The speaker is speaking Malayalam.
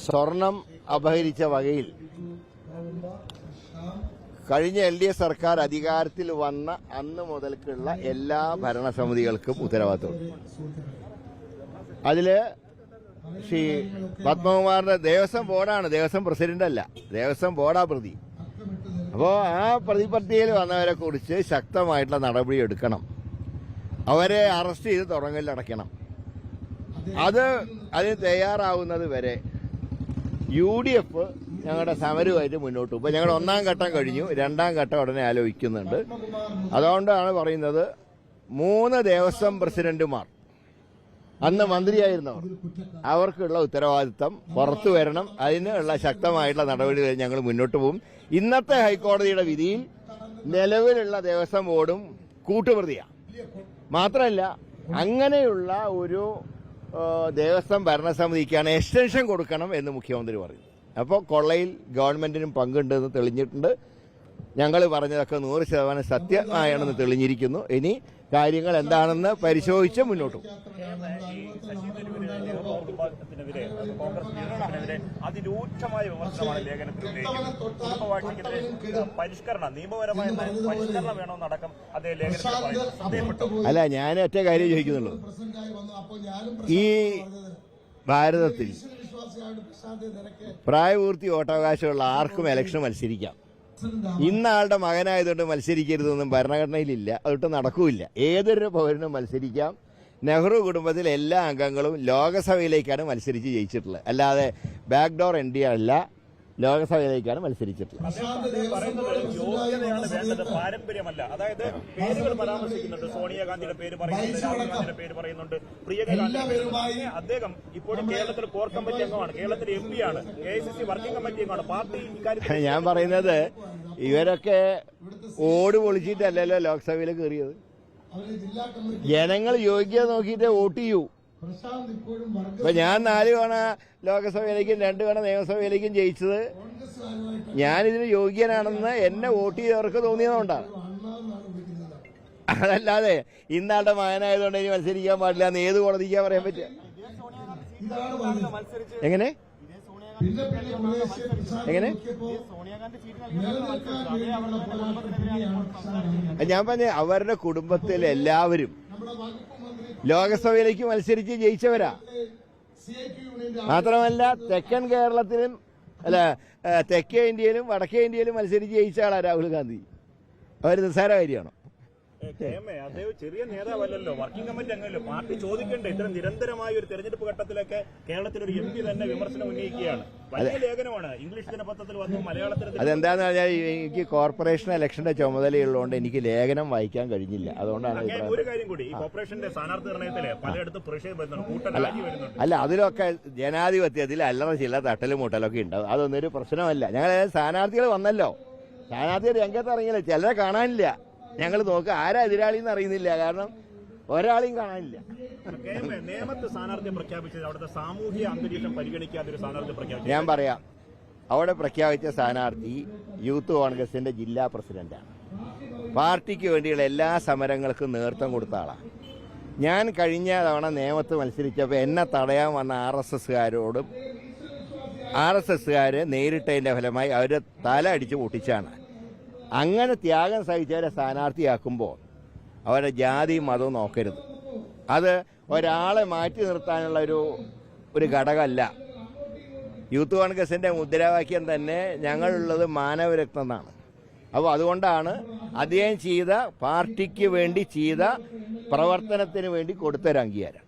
സ്വർണം അപഹരിച്ച വകയിൽ കഴിഞ്ഞ എൽ ഡി എഫ് സർക്കാർ അധികാരത്തിൽ വന്ന അന്ന് മുതൽക്കുള്ള എല്ലാ ഭരണസമിതികൾക്കും ഉത്തരവാദിത്വമുണ്ട് അതിൽ ശ്രീ പത്മകുമാറിന്റെ ദേവസ്വം ബോർഡാണ്. ദേവസ്വം പ്രസിഡന്റ് അല്ല. ദേവസ്വം ബോർഡാ പ്രതി. അപ്പോ ആ പ്രതിപട്ടികയിൽ വന്നവരെ കുറിച്ച് ശക്തമായിട്ടുള്ള നടപടി എടുക്കണം. അവരെ അറസ്റ്റ് ചെയ്ത് തുറങ്കലിലടയ്ക്കണം അത് അതിന് തയ്യാറാവുന്നത് വരെ യു ഡി എഫ് ഞങ്ങളുടെ സമരവുമായിട്ട് മുന്നോട്ട് പോകും. ഞങ്ങൾ ഒന്നാം ഘട്ടം കഴിഞ്ഞു. രണ്ടാം ഘട്ടം ഉടനെ ആലോചിക്കുന്നുണ്ട്. അതുകൊണ്ടാണ് പറയുന്നത് മൂന്ന് ദേവസ്വം പ്രസിഡന്റുമാർ. അന്ന് മന്ത്രിയായിരുന്നവർ. അവർക്കുള്ള ഉത്തരവാദിത്തം പുറത്തു വരണം. അതിനുള്ള ശക്തമായിട്ടുള്ള നടപടികൾ ഞങ്ങൾ മുന്നോട്ട് പോകും. ഇന്നത്തെ ഹൈക്കോടതിയുടെ വിധിയിൽ നിലവിലുള്ള ദേവസ്വം ബോർഡും കൂട്ടുപ്രതിയാണ്. മാത്രമല്ല അങ്ങനെയുള്ള ഒരു ദേവസ്വം ഭരണസമിതിക്കാണ് എക്സ്റ്റൻഷൻ കൊടുക്കണം എന്ന് മുഖ്യമന്ത്രി പറഞ്ഞു അപ്പോൾ കൊള്ളയിൽ ഗവൺമെന്റിനും പങ്കുണ്ടെന്ന് തെളിഞ്ഞിട്ടുണ്ട്. ഞങ്ങൾ പറഞ്ഞതൊക്കെ നൂറ് ശതമാനം സത്യമായാണെന്ന് തെളിഞ്ഞിരിക്കുന്നു. ഇനി കാര്യങ്ങൾ എന്താണെന്ന് പരിശോധിച്ച് മുന്നോട്ട് കുടുംബത്തിനെതിരെ കോൺഗ്രസ് നേതൃത്വത്തിനെതിരെ അതിരൂക്ഷമായ വിമർശനമാണ് ലേഖനത്തിൽ ഉന്നയിക്കുന്നത്. പരിഷ്കരണം നിയമപരമായ പരിഷ്കരണം വേണമെന്നടക്കം അതേ ലേഖനത്തിൽ അല്ല ഞാൻ ഒറ്റ കാര്യം ചോദിക്കുന്നുള്ളൂ. പ്രസിഡന്റായി വന്നു. അപ്പോൾ ഞാനും ഈ ഭാരതത്തിൽ പ്രായപൂർത്തി വോട്ടവകാശമുള്ള ആർക്കും ഇലക്ഷൻ മത്സരിക്കാം. ഇന്ന ആളുടെ മകനായതുകൊണ്ട് മത്സരിക്കരുതെന്നും ഭരണഘടനയിലില്ല. അതൊട്ട് നടക്കൂല ഏതൊരു പൗരനും മത്സരിക്കാം. നെഹ്റു കുടുംബത്തിലെ എല്ലാ അംഗങ്ങളും ലോകസഭയിലേക്കാണ് മത്സരിച്ച് ജയിച്ചിട്ടുള്ളത്. അല്ലാതെ ബാക്ക്ഡോർ എൻ ഡി അല്ല ലോകസഭയിലേക്കാണ് മത്സരിച്ചിട്ടുള്ളത്. പ്രശാന്ത് പറയുന്നത് ദേവസ്വം പാരമ്പര്യമല്ല. അതായത് പേരുകൾ പരാമർശിക്കുന്നുണ്ട്. സോണിയാഗാന്ധിയുടെ പേര് പറയുന്നുണ്ട് രാഹുൽ ഗാന്ധിയുടെ പേര് പറയുന്നുണ്ട് അദ്ദേഹം ഇപ്പോഴും കേരളത്തിൽ കോർ കമ്മിറ്റി അംഗമാണ്. കേരളത്തിലെ എം പി ആണ്. A I C C working committee അംഗമാണ്. പാർട്ടി ഇക്കാര്യത്തിൽ ഞാൻ പറയുന്നത് ഇവരൊക്കെ ഓട് പൊളിച്ചിട്ടല്ലല്ലോ ലോക്സഭയിൽ കയറിയത്. ജനങ്ങൾ യോഗ്യത നോക്കിയിട്ട് വോട്ട് ചെയ്യൂ. ഇപ്പൊ ഞാൻ നാല് തവണ ലോകസഭയിലേക്കും രണ്ടു തവണ നിയമസഭയിലേക്കും ജയിച്ചത്. ഞാൻ ഞാനിതിന് യോഗ്യനാണെന്ന് എന്നെ വോട്ട് ചെയ്തവർക്ക് തോന്നിയതുകൊണ്ടാണ്. അതല്ലാതെ ഇന്നാളുടെ മകനായതുകൊണ്ട് ഇനി മത്സരിക്കാൻ പാടില്ല എന്ന് ഏത് കോടതിക്കാ പറയാൻ പറഞ്ഞത് എങ്ങനെ? പിന്നെ പിന്നെ പ്രശാന്ത് എങ്ങനെ? ഞാൻ പറഞ്ഞ അവരുടെ കുടുംബത്തിൽ എല്ലാവരും ലോകസഭയിലേക്ക് മത്സരിച്ച് ജയിച്ചവരാ. മാത്രമല്ല തെക്കൻ കേരളത്തിലും അല്ല തെക്കേ ഇന്ത്യയിലും വടക്കേ ഇന്ത്യയിലും മത്സരിച്ച് ജയിച്ച ആളാ രാഹുൽ ഗാന്ധി. അവർ നിസ്സാര കാര്യമാണോ? അദ്ദേഹം ചെറിയ നേതാവല്ലല്ലോ. വർക്കിംഗ് കമ്മിറ്റി അംഗമല്ലോ പാർട്ടി ചോദിക്കണ്ടേ? ഇത്തരം നിരന്തരമായ ഒരു തെരഞ്ഞെടുപ്പ് ഘട്ടത്തിലൊക്കെ കേരളത്തിൽ ഒരു എം പി തന്നെ വിമർശനം ഉന്നയിക്കുകയാണ്. വലിയ ലേഖനമാണ്. ഇംഗ്ലീഷ് ദിനപത്രത്തിൽ വന്നു മലയാളത്തിൽ അതെന്താന്ന് പറഞ്ഞാൽ എനിക്ക് കോർപ്പറേഷൻ ഇലക്ഷന്റെ ചുമതലയുള്ളതുകൊണ്ട് എനിക്ക് ലേഖനം വായിക്കാൻ കഴിഞ്ഞില്ല. അതുകൊണ്ടാണ് ഒരു കാര്യം കൂടി. ഈ കോർപ്പറേഷന്റെ സ്ഥാനാർത്ഥി നിർണയത്തിൽ പലയിടത്തും പ്രതിഷേധം വരുന്നുണ്ട് കൂട്ടം വരുന്നുണ്ട്. അല്ല അതിലൊക്കെ ജനാധിപത്യത്തിൽ അല്ലറ ചില തട്ടലും മുട്ടലൊക്കെ ഉണ്ടാവും. അതൊന്നും ഒരു പ്രശ്നമല്ല. ഞങ്ങൾ സ്ഥാനാർത്ഥികൾ വന്നല്ലോ. സ്ഥാനാർത്ഥികൾ രംഗത്ത് ഇറങ്ങിയില്ല. ചിലരെ കാണാനില്ല. ഞങ്ങൾ നോക്കുക ആരാ എതിരാളി എന്ന് അറിയുന്നില്ല. കാരണം ഒരാളെയും കാണാനില്ല. നേമത്ത് സ്ഥാനാർത്ഥിയെ പ്രഖ്യാപിച്ചത് അവിടുത്തെ സാമൂഹിക അന്തരീക്ഷം പരിഗണിക്കാതെ ഒരു സ്ഥാനാർത്ഥി പ്രഖ്യാപിച്ചു. ഞാൻ പറയാം. അവിടെ പ്രഖ്യാപിച്ച സ്ഥാനാർത്ഥി യൂത്ത് കോൺഗ്രസിന്റെ ജില്ലാ പ്രസിഡന്റാണ്. പാർട്ടിക്ക് വേണ്ടിയുള്ള എല്ലാ സമരങ്ങൾക്കും നേതൃത്വം കൊടുത്ത ആളാണ് ഞാൻ കഴിഞ്ഞ തവണ നിയമത്ത് മത്സരിച്ചപ്പോൾ എന്നെ തടയാൻ വന്ന ആർ എസ് എസ്സുകാരോടും ആർ എസ് എസ്സുകാർ നേരിട്ടതിന്റെ ഫലമായി അവരെ തല അടിച്ച് പൊട്ടിച്ചാണ്. അങ്ങനെ ത്യാഗം സഹിച്ചവരെ സ്ഥാനാർത്ഥിയാക്കുമ്പോൾ അവരുടെ ജാതി മതവും നോക്കരുത്. അത് ഒരാളെ മാറ്റി നിർത്താനുള്ള ഒരു ഒരു ഘടകമല്ല യൂത്ത് കോൺഗ്രസിന്റെ മുദ്രാവാക്യം തന്നെ ഞങ്ങളുള്ളത് മാനവരക്തം എന്നാണ് അപ്പോൾ അതുകൊണ്ടാണ് അദ്ദേഹം ചെയ്ത പാർട്ടിക്ക് വേണ്ടി ചെയ്ത പ്രവർത്തനത്തിന് വേണ്ടി കൊടുത്തൊരു അംഗീകാരം.